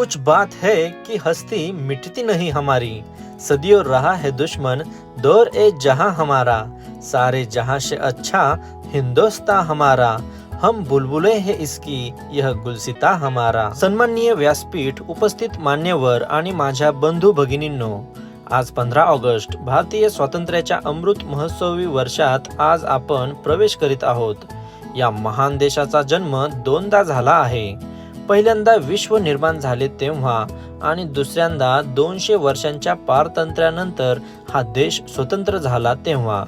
कुछ बात है कि हस्ती मिटती नहीं हमारी। सदियों रहा है दुश्मन दौर ए जहां हमारा। सारे जहां से अच्छा हिंदोस्ता हमारा। हम बुलबुले हैं इसकी यह गुलसिता हमारा। सन्माननीय व्यासपीठ उपस्थित मान्यवर आणि माझ्या बंधू भगिनींनो आज पंधरा ऑगस्ट भारतीय स्वातंत्र्याच्या अमृत महोत्सवी वर्षात आज आपण प्रवेश करीत आहोत. या महान देशाचा जन्म दोनदा झाला आहे. पहिल्यांदा विश्व निर्माण झाले तेव्हा आणि दुसऱ्यांदा दोनशे वर्षांच्या पारतंत्र्यानंतर हा देश स्वतंत्र झाला तेव्हा.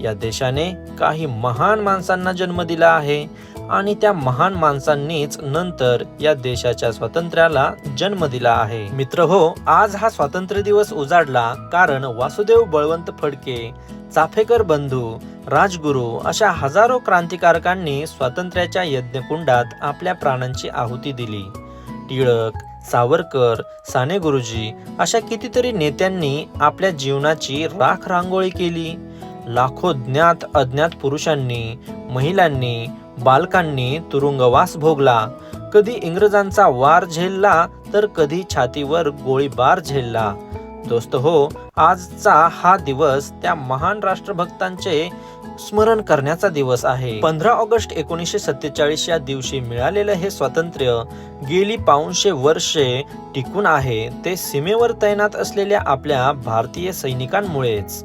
या देशाने काही महान माणसांना जन्म दिला आहे. आणि त्या महान माणसांनीच नंतर या देशाच्या स्वातंत्र्याला जन्म दिला आहे. मित्र हो आज हा स्वातंत्र्य दिवस उजाडला कारण वासुदेव बळवंत फडके चाफेकर बंधू राजगुरू अशा हजारो क्रांतिकारकांनी स्वातंत्र्याच्या यज्ञकुंडात आपल्या प्राणांची आहुती दिली. टिळक सावरकर साने गुरुजी अशा कितीतरी नेत्यांनी आपल्या जीवनाची राख रांगोळी केली. लाखो ज्ञात अज्ञात पुरुषांनी महिलांनी बालकांनी तुरुंगवास भोगला. कधी इंग्रजांचा वार झेलला तर कधी छातीवर गोळीबार झेलला. दोस्त हो आजचा हा दिवस त्या महान राष्ट्रभक्तांचे स्मरण करण्याचा दिवस आहे. पंधरा ऑगस्ट एकोणीसशे सत्तेचाळीस या दिवशी मिळालेलं हे स्वातंत्र्य गेली पाऊनशे वर्षे टिकून आहे. ते सीमेवर तैनात असलेल्या आपल्या भारतीय सैनिकांमुळेच.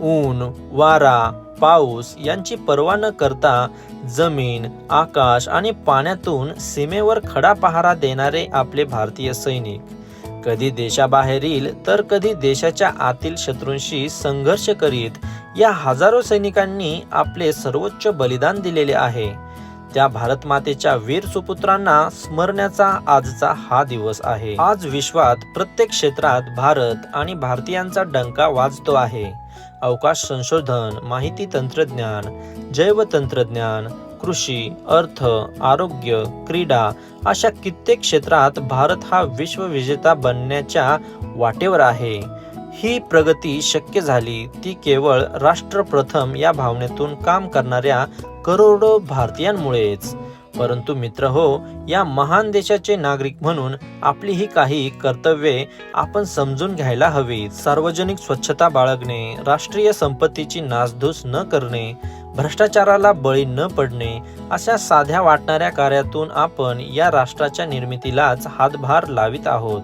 ऊन वारा पाऊस यांची पर्वा न करता जमीन आकाश आणि पाण्यातून सीमेवर खडा पहारा देणारे आपले भारतीय सैनिक. कधी देशाबाहेरील तर कधी देशाच्या आतील शत्रूंशी संघर्ष करीत या हजारो सैनिकांनी आपले सर्वोच्च बलिदान दिलेले आहे. त्या भारत मातेच्या वीर सुपुत्रांना स्मरण्याचा आजचा हा दिवस आहे. आज विश्वात प्रत्येक क्षेत्रात भारत आणि भारतीयांचा डंका वाजतो आहे. अवकाश संशोधन माहिती तंत्रज्ञान जैव तंत्रज्ञान कृषी अर्थ आरोग्य क्रीडा अशा कित्येक क्षेत्रात भारत हा विश्वविजेता बनण्याच्या वाटेवर आहे. ही प्रगती शक्य झाली ती केवळ राष्ट्रप्रथम या भावनेतून काम करणाऱ्या करोडो भारतीयांमुळेच. परंतु मित्र हो या महान देशाचे नागरिक म्हणून आपली ही काही कर्तव्ये आपण समजून घ्यायला हवीत. सार्वजनिक स्वच्छता बाळगणे राष्ट्रीय संपत्तीची नासधूस न करणे भ्रष्टाचाराला बळी न पडणे अशा साध्या वाटणाऱ्या कार्यातून आपण या राष्ट्राच्या निर्मितीलाच हातभार लावित आहोत.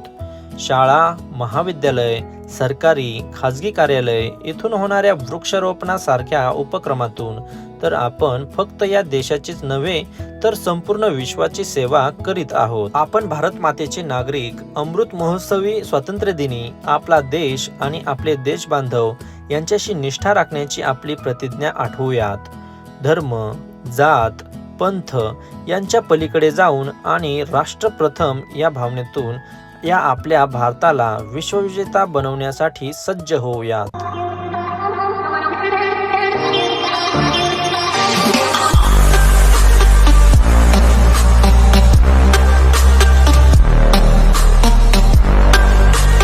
शाळा महाविद्यालय सरकारी खाजगी कार्यालय इथून होणाऱ्या वृक्षारोपणासारख्या उपक्रमातून तर आपण फक्त या देशाचीच नव्हे तर संपूर्ण विश्वाची सेवा करीत आहोत. आपण भारत मातेचे नागरिक अमृत महोत्सवी स्वातंत्र्य दिनी आपला देश आणि आपले देश बांधव यांच्याशी निष्ठा राखण्याची आपली प्रतिज्ञा आठवूयात. धर्म जात पंथ यांच्या पलीकडे जाऊन आणि राष्ट्रप्रथम या भावनेतून या आपल्या भारताला विश्वविजेता बनवण्यासाठी सज्ज होऊयात.